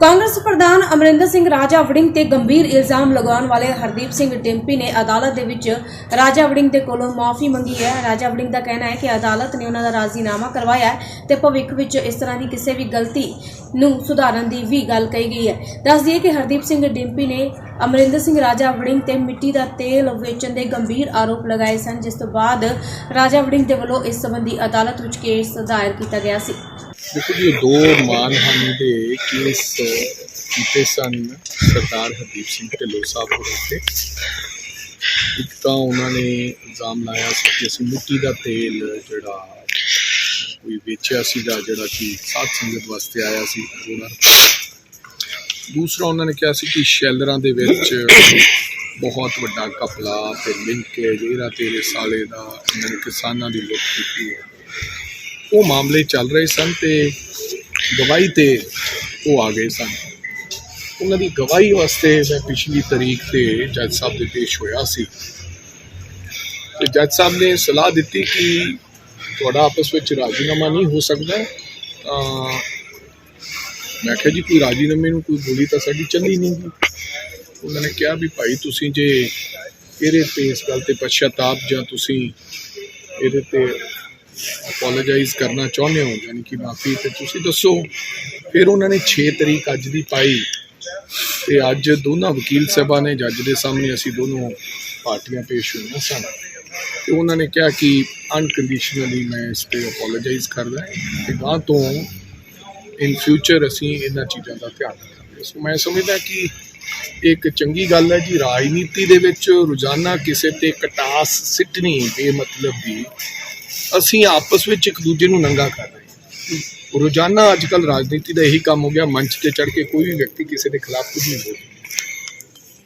ਕਾਂਗਰਸ ਪ੍ਰਧਾਨ ਅਮਰਿੰਦਰ ਸਿੰਘ ਰਾਜਾ ਵੜਿੰਗ ਤੇ ਗੰਭੀਰ ਇਲਜ਼ਾਮ ਲਗਾਉਣ ਵਾਲੇ ਹਰਦੀਪ ਸਿੰਘ ਡਿੰਪੀ ਨੇ ਅਦਾਲਤ ਦੇ ਵਿੱਚ ਰਾਜਾ ਵੜਿੰਗ ਦੇ ਕੋਲੋਂ ਮਾਫੀ ਮੰਗੀ ਹੈ। ਰਾਜਾ ਵੜਿੰਗ ਦਾ ਕਹਿਣਾ ਹੈ ਕਿ ਅਦਾਲਤ ਨੇ ਉਹਨਾਂ ਦਾ ਰਾਜ਼ੀਨਾਮਾ ਕਰਵਾਇਆ ਹੈ ਤੇ ਭਵਿੱਖ ਵਿੱਚ ਇਸ ਤਰ੍ਹਾਂ ਦੀ ਕਿਸੇ ਵੀ ਗਲਤੀ ਨੂੰ ਸੁਧਾਰਨ ਦੀ ਵੀ ਗੱਲ ਕਹੀ ਗਈ ਹੈ। ਦੱਸ ਦਈਏ ਕਿ ਹਰਦੀਪ ਸਿੰਘ ਡਿੰਪੀ ਨੇ ਅਮਰਿੰਦਰ ਸਿੰਘ ਰਾਜਾ ਵੜਿੰਗ ਤੇ ਮਿੱਟੀ ਦਾ ਤੇਲ ਵੇਚਣ ਦੇ ਗੰਭੀਰ ਆਰੋਪ ਲਗਾਏ ਸਨ, ਜਿਸ ਤੋਂ ਬਾਅਦ ਰਾਜਾ ਵੜਿੰਗ ਦੇ ਵੱਲੋਂ ਇਸ ਸੰਬੰਧੀ ਅਦਾਲਤ ਵਿੱਚ ਕੇਸ ਦਾਇਰ ਕੀਤਾ ਗਿਆ ਸੀ। ਦੇਖੋ ਜੀ, ਇਹ ਦੋ ਮਾਨਹਾਨੀ ਦੇ ਕੇਸ, ਕੀਤੇ ਸਨ ਸਰਦਾਰ ਹਰਦੀਪ ਸਿੰਘ ਢਿੱਲੋਂ ਸਾਹਿਬ ਹੋਰਾਂ ਤੇ ਇੱਕ ਤਾਂ ਉਹਨਾਂ ਨੇ ਇਲਜ਼ਾਮ ਲਾਇਆ ਸੀ ਕਿ ਅਸੀਂ ਮਿੱਟੀ ਦਾ ਤੇਲ ਜਿਹੜਾ ਕੋਈ ਵੇਚਿਆ ਸੀਗਾ, ਜਿਹੜਾ ਕਿ ਸਾਧ ਸੰਗਤ ਵਾਸਤੇ ਆਇਆ ਸੀ ਉਹਨਾਂ ਰੁਪਏ ਦੂਸਰਾ ਉਹਨਾਂ ਨੇ ਕਿਹਾ ਸੀ ਕਿ ਸ਼ੈਲਰਾਂ ਦੇ ਵਿੱਚ ਬਹੁਤ ਵੱਡਾ ਕਪਲਾ ਤੇ ਲਿੰਕੇਜ, ਇਹਦਾ ਤੇਰੇ ਸਾਲੇ ਦਾ, ਇਹਨਾਂ ਨੇ ਕਿਸਾਨਾਂ ਦੀ ਲੁੱਟ ਕੀਤੀ ਹੈ। ਉਹ ਮਾਮਲੇ ਚੱਲ ਰਹੇ ਸਨ ਤੇ ਗਵਾਹੀ ਤੇ ਉਹ ਆ ਗਏ ਸਨ। ਉਹਨਾਂ ਦੀ ਗਵਾਹੀ ਵਾਸਤੇ ਮੈਂ ਪਿਛਲੀ ਤਰੀਕ ਤੇ ਜੱਜ ਸਾਹਿਬ ਦੇ ਪੇਸ਼ ਹੋਇਆ ਸੀ। ਤੇ ਜੱਜ ਸਾਹਿਬ ਨੇ ਸਲਾਹ ਦਿੱਤੀ ਕਿ ਤੁਹਾਡਾ ਆਪਸ ਵਿੱਚ ਰਾਜੀਨਾਮਾ ਨਹੀਂ ਹੋ ਸਕਦਾ। ਤਾਂ ਮੈਂ ਕਿਹਾ ਜੀ, ਕੋਈ ਰਾਜੀਨਾਮੇ ਨੂੰ ਕੋਈ ਬੋਲੀ ਤਾਂ ਸਾਡੀ ਚੱਲੀ ਨਹੀਂ ਗੀ ਉਹਨਾਂ ਨੇ ਕਿਹਾ ਵੀ ਭਾਈ ਤੁਸੀਂ ਜੇ ਇਹਦੇ ਤੇ ਇਸ ਗੱਲ ਤੇ ਪਛਤਾਪ ਜਾਂ ਤੁਸੀਂ ਇਹਦੇ ਤੇ ਅਪੋਲੋਜਾਈਜ਼ ਕਰਨਾ ਚਾਹੁੰਦੇ ਹੋ ਯਾਨੀ ਕਿ ਮਾਫੀ ਤੇ ਤੁਸੀਂ ਦੱਸੋ। ਫਿਰ ਉਹਨਾਂ ਨੇ 6 ਤਰੀਕ ਅੱਜ ਦੀ ਪਾਈ ਤੇ ਅੱਜ ਦੋਨਾਂ ਵਕੀਲ ਸਭਾ ਨੇ, ਜੱਜ ਦੇ ਸਾਹਮਣੇ ਅਸੀਂ ਦੋਨੋਂ ਪਾਰਟੀਆਂ ਪੇਸ਼ ਹੋਈਆਂ ਸਨ। ਤੇ ਉਹਨਾਂ ਨੇ ਕਿਹਾ ਕਿ ਅਨਕੰਡੀਸ਼ਨਲੀ ਮੈਂ ਇਸ ਤੇ ਅਪੋਲੋਜਾਈਜ਼ ਕਰਦਾ ਤੇ ਗਾਂ ਤੋਂ ਇਨ ਫਿਊਚਰ ਅਸੀਂ ਇਹਨਾਂ ਚੀਜ਼ਾਂ ਦਾ ਧਿਆਨ ਰੱਖਾਂਗੇ। ਸੋ ਮੈਂ ਸਮਝਦਾ ਕਿ ਇੱਕ ਚੰਗੀ ਗੱਲ ਹੈ ਜੀ, ਰਾਜਨੀਤੀ ਦੇ ਵਿੱਚ ਰੋਜ਼ਾਨਾ ਕਿਸੇ ਤੇ ਕਟਾਸ ਸਿੱਟਣੀ ਬੇਮਤਲਬ ਦੀ ਅਸੀਂ ਆਪਸ ਵਿੱਚ ਇੱਕ ਦੂਜੇ ਨੂੰ ਨੰਗਾ ਕਰ ਰਹੇ ਹਾਂ। ਰੋਜ਼ਾਨਾ ਅੱਜ ਕੱਲ ਰਾਜਨੀਤੀ ਦਾ ਇਹੀ ਕੰਮ ਹੋ ਗਿਆ, ਮੰਚ ਤੇ ਚੜ ਕੇ ਕੋਈ ਵੀ ਵਿਅਕਤੀ ਕਿਸੇ ਦੇ ਖਿਲਾਫ ਕੁਝ ਨਹੀਂ ਬੋਲਦਾ।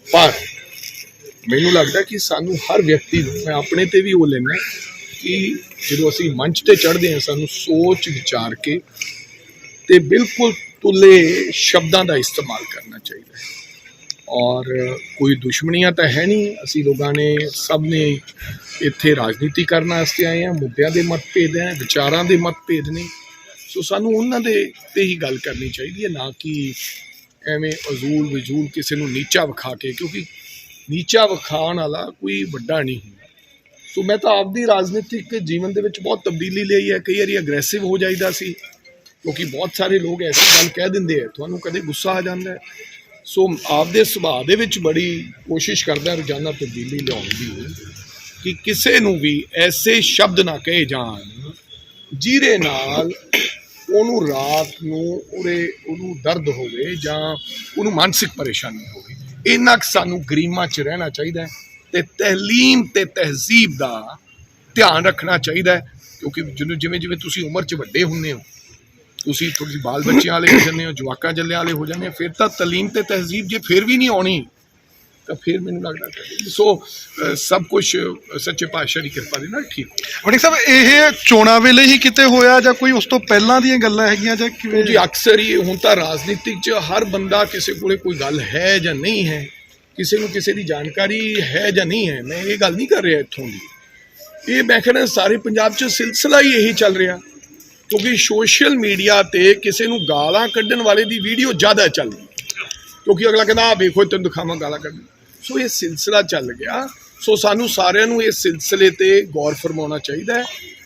ਪਰ ਮੈਨੂੰ ਲੱਗਦਾ ਕਿ ਸਾਨੂੰ ਹਰ ਵਿਅਕਤੀ ਨੂੰ, ਮੈਂ ਆਪਣੇ ਤੇ ਵੀ ਉਹ ਲੈਣਾ ਕਿ ਜਦੋਂ ਅਸੀਂ ਮੰਚ ਤੇ ਚੜ੍ਹਦੇ ਹਾਂ, ਸਾਨੂੰ ਸੋਚ ਵਿਚਾਰ ਕੇ ਤੇ ਬਿਲਕੁਲ ਤੁਲੇ ਸ਼ਬਦਾਂ ਦਾ ਇਸਤੇਮਾਲ ਕਰਨਾ ਚਾਹੀਦਾ ਹੈ। ਔਰ ਕੋਈ ਦੁਸ਼ਮਣੀਆਂ ਤਾਂ ਹੈ ਨਹੀਂ। ਅਸੀਂ ਲੋਕਾਂ ਨੇ ਸਭ ਨੇ ਇੱਥੇ ਰਾਜਨੀਤੀ ਕਰਨ ਵਾਸਤੇ ਆਏ ਆ ਮੁੱਦਿਆਂ ਦੇ ਮਤਭੇਦ ਹੈ, ਵਿਚਾਰਾਂ ਦੇ ਮਤਭੇਦ ਨੇ। ਸੋ ਸਾਨੂੰ ਉਹਨਾਂ ਦੇ ਤੇ ਹੀ ਗੱਲ ਕਰਨੀ ਚਾਹੀਦੀ ਹੈ, ਨਾ ਕਿ ਐਵੇਂ ਅਜ਼ੂਲ ਵਜੂਲ ਕਿਸੇ ਨੂੰ ਨੀਚਾ ਵਿਖਾ ਕੇ, ਕਿਉਂਕਿ ਨੀਚਾ ਵਿਖਾਉਣ ਵਾਲਾ ਕੋਈ ਵੱਡਾ ਨਹੀਂ ਹੁੰਦਾ। ਸੋ ਮੈਂ ਤਾਂ ਆਪਦੀ ਰਾਜਨੀਤਿਕ ਜੀਵਨ ਦੇ ਵਿੱਚ ਬਹੁਤ ਤਬਦੀਲੀ ਲਈ ਹੈ। ਕਈ ਵਾਰੀ ਅਗਰੈਸਿਵ ਹੋ ਜਾਈਦਾ ਸੀ, ਕਿਉਂਕਿ ਬਹੁਤ ਸਾਰੇ ਲੋਕ ਐਸੀ ਗੱਲ ਕਹਿ ਦਿੰਦੇ ਆ, ਤੁਹਾਨੂੰ ਕਦੇ ਗੁੱਸਾ ਆ ਜਾਂਦਾ ਹੈ। ਸੋ ਆਪਦੇ ਸੁਭਾਅ ਦੇ ਵਿੱਚ ਬੜੀ ਕੋਸ਼ਿਸ਼ ਕਰਦਾ ਰੋਜ਼ਾਨਾ ਤਬਦੀਲੀ ਲਿਆਉਣ ਦੀ ਕਿ ਕਿਸੇ ਨੂੰ ਵੀ ਐਸੇ ਸ਼ਬਦ ਨਾ ਕਹੇ ਜਾਣ, ਜਿਹਦੇ ਨਾਲ ਉਹਨੂੰ ਰਾਤ ਨੂੰ ਉਹਦੇ ਉਹਨੂੰ ਦਰਦ ਹੋਵੇ ਜਾਂ ਉਹਨੂੰ ਮਾਨਸਿਕ ਪਰੇਸ਼ਾਨੀ ਹੋਵੇ। ਇੰਨਾ ਕੁ ਸਾਨੂੰ ਗਰੀਮਾ 'ਚ ਰਹਿਣਾ ਚਾਹੀਦਾ ਹੈ ਤੇ ਤਹਲੀਮ ਤੇ ਤਹਿਜ਼ੀਬ ਦਾ ਧਿਆਨ ਰੱਖਣਾ ਚਾਹੀਦਾ ਕਿਉਂਕਿ ਜਿਹਨੂੰ ਜਿਵੇਂ ਜਿਵੇਂ ਤੁਸੀਂ ਉਮਰ 'ਚ ਵੱਡੇ ਹੁੰਦੇ ਹੋ ਤੁਸੀਂ ਥੋੜੀ ਬਾਲ ਬੱਚਿਆਂ ਵਾਲੇ ਹੋ ਜਾਂਦੇ ਹੋ ਜਵਾਕਾਂ ਜੱਲਿਆਂ ਵਾਲੇ ਹੋ ਜਾਂਦੇ ਹੋ ਫਿਰ ਤਾਂ ਤਲੀਮ ਤੇ ਤਹਿਜ਼ੀਬ ਜੇ ਫਿਰ ਵੀ ਨਹੀਂ ਆਉਣੀ ਤਾਂ ਫਿਰ ਮੈਨੂੰ ਲੱਗਦਾ ਸੋ ਸਭ ਕੁਝ ਸੱਚੇ ਪਾਤਸ਼ਾਹ ਦੀ ਕਿਰਪਾ ਦੇ ਨਾਲ ਠੀਕ ਹੋ ਵੜਿੰਗ ਸਾਹਿਬ ਇਹ ਚੋਣਾਂ ਵੇਲੇ ਹੀ ਕਿਤੇ ਹੋਇਆ ਜਾਂ ਕੋਈ ਉਸ ਤੋਂ ਪਹਿਲਾਂ ਦੀਆਂ ਗੱਲਾਂ ਹੈਗੀਆਂ ਜਾਂ ਕਿਵੇਂ? ਜੀ ਅਕਸਰ ਹੀ ਹੁਣ ਤਾਂ ਰਾਜਨੀਤਿਕ 'ਚ ਹਰ ਬੰਦਾ ਕਿਸੇ ਕੋਲੇ ਕੋਈ ਗੱਲ ਹੈ ਜਾਂ ਨਹੀਂ ਹੈ ਕਿਸੇ ਨੂੰ ਕਿਸੇ ਦੀ ਜਾਣਕਾਰੀ ਹੈ ਜਾਂ ਨਹੀਂ ਹੈ ਮੈਂ ਇਹ ਗੱਲ ਨਹੀਂ ਕਰ ਰਿਹਾ ਇੱਥੋਂ ਦੀ। ਇਹ ਮੈਂ ਕਹਿੰਦਾ ਸਾਰੇ ਪੰਜਾਬ 'ਚ ਸਿਲਸਿਲਾ ਹੀ ਇਹੀ ਚੱਲ ਰਿਹਾ। ਕਿਉਂਕਿ ਸੋਸ਼ਲ ਮੀਡੀਆ ਤੇ ਕਿਸੇ ਨੂੰ ਗਾਲਾਂ ਕੱਢਣ ਵਾਲੇ ਦੀ ਵੀਡੀਓ ਜ਼ਿਆਦਾ ਚੱਲਦੀ ਕਿਉਂਕਿ ਅਗਲਾ ਕਹਿੰਦਾ ਆ ਵੇਖੋ ਤੈਨੂੰ ਦਿਖਾਵਾਂ ਗਾਲਾਂ ਕੱਢ ਸੋ ਇਹ ਸਿਲਸਿਲਾ ਚੱਲ ਗਿਆ। ਸੋ ਸਾਨੂੰ ਸਾਰਿਆਂ ਨੂੰ ਇਸ ਸਿਲਸਿਲੇ ਤੇ ਗੌਰ ਫਰਮਾਉਣਾ ਚਾਹੀਦਾ ਹੈ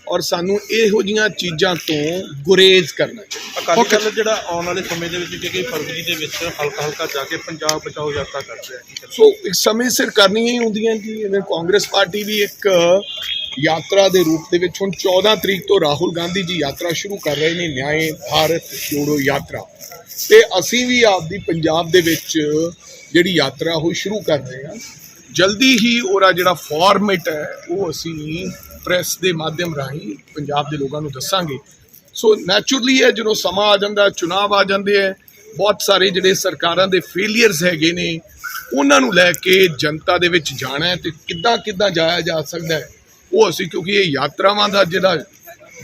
ਔਰ ਸਾਨੂੰ ਇਹੋ ਜੀਆਂ ਚੀਜ਼ਾਂ ਤੋਂ ਗੁਰੇਜ਼ ਕਰਨਾ ਚਾਹੀਦਾ। ਅਕਾਲੀ ਦਲ ਜਿਹੜਾ ਆਉਣ ਵਾਲੇ ਸਮੇਂ ਦੇ ਵਿੱਚ ਕਿ ਫਰਵਰੀ ਦੇ ਵਿੱਚ ਹਲਕਾ ਹਲਕਾ ਜਾ ਕੇ ਪੰਜਾਬ ਬਚਾਓ ਯਾਤਰਾ ਕਰ ਰਿਹਾ ਸੋ ਇੱਕ ਸਮੇਂ ਸਿਰ ਕਰਨੀਆਂ ਹੀ ਹੁੰਦੀਆਂ ਜੀ ਜਿਵੇਂ ਕਾਂਗਰਸ ਪਾਰਟੀ ਵੀ ਇੱਕ ਯਾਤਰਾ ਦੇ ਰੂਪ ਦੇ ਵਿੱਚ ਹੁਣ 14 ਤਰੀਕ ਤੋਂ ਰਾਹੁਲ ਗਾਂਧੀ ਜੀ ਯਾਤਰਾ ਸ਼ੁਰੂ ਕਰ ਰਹੇ ਨੇ, ਨਿਆਏ ਭਾਰਤ ਜੋੜੋ ਯਾਤਰਾ। ਤੇ ਅਸੀਂ ਵੀ ਆਪਦੀ ਪੰਜਾਬ ਦੇ ਵਿੱਚ ਜਿਹੜੀ ਯਾਤਰਾ ਉਹ ਸ਼ੁਰੂ ਕਰ ਰਹੇ ਹਾਂ। ਜਲਦੀ ਹੀ ਉਹਦਾ ਜਿਹੜਾ ਫਾਰਮੈਟ ਹੈ, ਉਹ ਅਸੀਂ ਪ੍ਰੈਸ ਦੇ ਮਾਧਿਅਮ ਰਾਹੀਂ ਪੰਜਾਬ ਦੇ ਲੋਕਾਂ ਨੂੰ ਦੱਸਾਂਗੇ। ਸੋ ਨੈਚੁਰਲੀ ਹੈ, ਜਦੋਂ ਸਮਾਂ ਆ ਜਾਂਦਾ, ਚੁਣਾਵ ਆ ਜਾਂਦੇ ਹੈ, ਬਹੁਤ ਸਾਰੇ ਜਿਹੜੇ ਸਰਕਾਰਾਂ ਦੇ ਫੇਲਿਅਰਸ ਹੈਗੇ ਨੇ, ਉਹਨਾਂ ਨੂੰ ਲੈ ਕੇ ਜਨਤਾ ਦੇ ਵਿੱਚ ਜਾਣਾ ਹੈ ਤੇ ਕਿੱਦਾਂ ਕਿੱਦਾਂ ਜਾਇਆ ਜਾ ਸਕਦਾ ਹੈ ਉਹ ਅਸੀਂ ਕਿਉਂਕਿ ਇਹ ਯਾਤਰਾਵਾਂ ਦਾ ਜਿਹੜਾ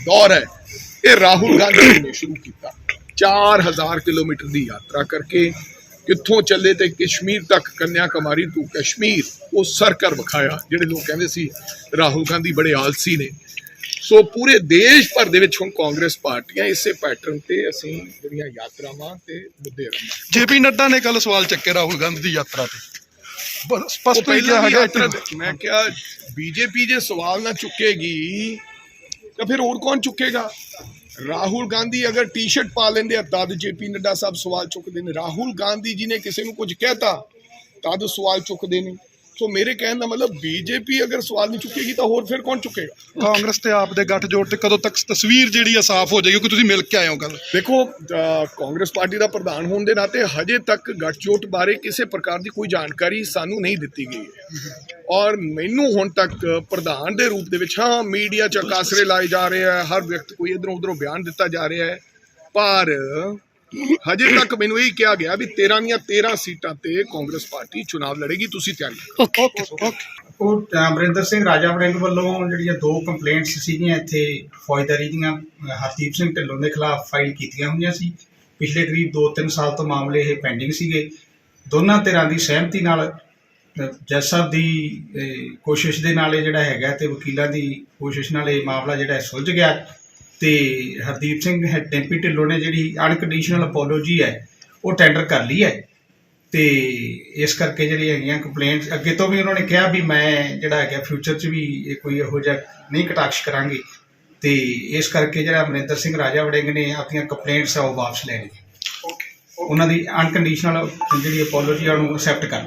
ਦੌਰ ਹੈ, ਇਹ ਰਾਹੁਲ ਗਾਂਧੀ ਨੇ ਸ਼ੁਰੂ ਕੀਤਾ। 4000 ਕਿਲੋਮੀਟਰ ਦੀ ਯਾਤਰਾ ਕਰਕੇ ਕਿੱਥੋਂ ਚੱਲੇ ਤੇ ਕਸ਼ਮੀਰ ਤੱਕ ਕੰਨਿਆ ਕੁਮਾਰੀ ਤੋਂ ਕਸ਼ਮੀਰ ਉਹ ਸਰ ਕਰ ਵਿਖਾਇਆ, ਜਿਹੜੇ ਲੋਕ ਕਹਿੰਦੇ ਸੀ ਰਾਹੁਲ ਗਾਂਧੀ ਬੜੇ ਆਲਸੀ ਨੇ। ਸੋ ਪੂਰੇ ਦੇਸ਼ ਭਰ ਦੇ ਵਿੱਚ ਹੁਣ ਕਾਂਗਰਸ ਪਾਰਟੀਆਂ ਇਸੇ ਪੈਟਰਨ ਤੇ ਅਸੀਂ ਜਿਹੜੀਆਂ ਯਾਤਰਾਵਾਂ ਤੇ ਮੁੱਦੇ ਰੱਖਾਂਗੇ ਜੇਪੀ ਨੱਡਾ ਨੇ ਕੱਲ ਸਵਾਲ ਚੱਕੇ ਰਾਹੁਲ ਗਾਂਧੀ ਦੀ ਯਾਤਰਾ ਤੇ। ਸਪਸ਼ਟ ਹੀ ਕਿਹਾ ਹੈਗਾ ਤੇ- ਮੈਂ ਕਿਹਾ ਬੀਜੇਪੀ ਜੇ ਸਵਾਲ ਨਾ ਚੁੱਕੇਗੀ ਤਾਂ ਫਿਰ ਹੋਰ ਕੌਣ ਚੁੱਕੇਗਾ? ਰਾਹੁਲ ਗਾਂਧੀ ਅਗਰ ਟੀ-ਸ਼ਰਟ ਪਾ ਲੈਂਦੇ ਆ ਤਦ ਜੇਪੀ ਨੱਡਾ ਸਾਹਿਬ ਸਵਾਲ ਚੁੱਕਦੇ ਨੇ। ਰਾਹੁਲ ਗਾਂਧੀ ਜੀ ਨੇ ਕਿਸੇ ਨੂੰ ਕੁਝ ਕਹਿਤਾ ਤਦ ਸਵਾਲ ਚੁੱਕਦੇ ਨੇ। ਸੋ ਮੇਰੇ ਕਹਿਣ ਦਾ ਮਤਲਬ ਬੀਜੇਪੀ ਅਗਰ ਸਵਾਲ ਨਹੀਂ ਚੁੱਕੇਗੀ ਤਾਂ ਹੋਰ ਫਿਰ ਕੌਣ ਚੁੱਕੇਗਾ? ਕਾਂਗਰਸ ਤੇ ਆਪ ਦੇ ਗੱਠਜੋੜ ਤੇ ਕਦੋਂ ਤੱਕ ਤਸਵੀਰ ਜਿਹੜੀ ਆ ਸਾਫ਼ ਹੋ ਜਾਏਗੀ ਕਿ ਤੁਸੀਂ ਮਿਲ ਕੇ ਆਏ ਹੋ ਕੱਲ ਦੇਖੋ ਕਾਂਗਰਸ ਪਾਰਟੀ ਦਾ ਪ੍ਰਧਾਨ ਹੋਣ ਦੇ ਨਾਤੇ ਹਜੇ ਤੱਕ ਗੱਠਜੋੜ ਬਾਰੇ ਕਿਸੇ ਪ੍ਰਕਾਰ ਦੀ ਕੋਈ ਜਾਣਕਾਰੀ ਸਾਨੂੰ ਨਹੀਂ ਦਿੱਤੀ ਗਈ ਹੈ। ਔਰ ਮੈਨੂੰ ਹੁਣ ਤੱਕ ਪ੍ਰਧਾਨ ਦੇ ਰੂਪ ਦੇ ਵਿੱਚ ਹਾਂ ਮੀਡੀਆ ਚ ਕਾਸਰੇ ਲਾਏ ਜਾ ਰਹੇ ਹੈ ਹਰ ਵਿਅਕਤੀ ਕੋਈ ਇਧਰੋਂ ਉਧਰੋਂ ਬਿਆਨ ਦਿੱਤਾ ਜਾ ਰਿਹਾ ਹੈ। ਪਰ ਹਜੇ ਤੱਕ ਮੈਨੂੰ ਇਹ ਕਿਹਾ ਗਿਆ ਵੀ 13 ਦੀਆਂ 13 ਸੀਟਾਂ ਤੇ ਕਾਂਗਰਸ ਪਾਰਟੀ ਚੁਣਾਵ ਲੜੇਗੀ ਤੁਸੀਂ ਤਿਆਰੀ ਕਰੋ ਓਕੇ ਓਕੇ ਉਹ ਅਮਰਿੰਦਰ ਸਿੰਘ ਰਾਜਾ ਵੜਿੰਗ ਵੱਲੋਂ ਜਿਹੜੀਆਂ ਦੋ ਕੰਪਲੇਂਟਸ ਸੀਗੀਆਂ ਇੱਥੇ ਫੌਜਦਾਰੀ ਦੀਆਂ ਹਰਦੀਪ ਸਿੰਘ ਢਿੱਲੋਂ ਦੇ ਖਿਲਾਫ ਫਾਈਲ ਕੀਤੀਆਂ ਹੋਈਆਂ ਸੀ। ਪਿਛਲੇ ਕਰੀਬ 2-3 ਸਾਲ ਤੋਂ ਮਾਮਲੇ ਇਹ ਪੈਂਡਿੰਗ ਸੀਗੇ। ਦੋਨਾਂ ਧਿਰਾਂ ਦੀ ਸਹਿਮਤੀ ਨਾਲ ਜੱਜ ਸਾਹਿਬ ਦੀ ਕੋਸ਼ਿਸ਼ ਦੇ ਨਾਲ ਇਹ ਜਿਹੜਾ ਹੈਗਾ ਤੇ ਵਕੀਲਾਂ ਦੀ ਕੋਸ਼ਿਸ਼ ਨਾਲ ਇਹ ਮਾਮਲਾ ਜਿਹੜਾ ਸੁਲਝ ਗਿਆ। ਤੇ ਹਰਦੀਪ ਸਿੰਘ ਹੈ ਟੈਂਪੀ ਢਿੱਲੋਂ ਨੇ ਜਿਹੜੀ ਅਨਕੰਡੀਸ਼ਨਲ ਅਪੋਲੋਜੀ ਹੈ ਉਹ ਟੈਂਡਰ ਕਰ ਲਈ ਹੈ। ਤੇ ਇਸ ਕਰਕੇ ਜਿਹੜੀ ਹੈਗੀਆਂ ਕੰਪਲੇਂਟਸ ਅੱਗੇ ਤੋਂ ਵੀ ਉਹਨਾਂ ਨੇ ਕਿਹਾ ਵੀ ਮੈਂ ਜਿਹੜਾ ਹੈਗਾ ਫਿਊਚਰ 'ਚ ਵੀ ਇਹ ਕੋਈ ਇਹੋ ਜਿਹਾ ਨਹੀਂ ਕਟਾਕਸ਼ ਕਰਾਂਗੇ। ਤੇ ਇਸ ਕਰਕੇ ਜਿਹੜਾ ਅਮਰਿੰਦਰ ਸਿੰਘ ਰਾਜਾ ਵੜਿੰਗ ਨੇ ਆਪਣੀਆਂ ਕੰਪਲੇਂਟਸ ਆ ਉਹ ਵਾਪਸ ਲੈਣਗੇ ਉਹਨਾਂ ਦੀ ਅਨਕੰਡੀਸ਼ਨਲ ਜਿਹੜੀ ਅਪੋਲੋਜੀ ਆ ਉਹਨੂੰ ਅਕਸੈਪਟ ਕਰ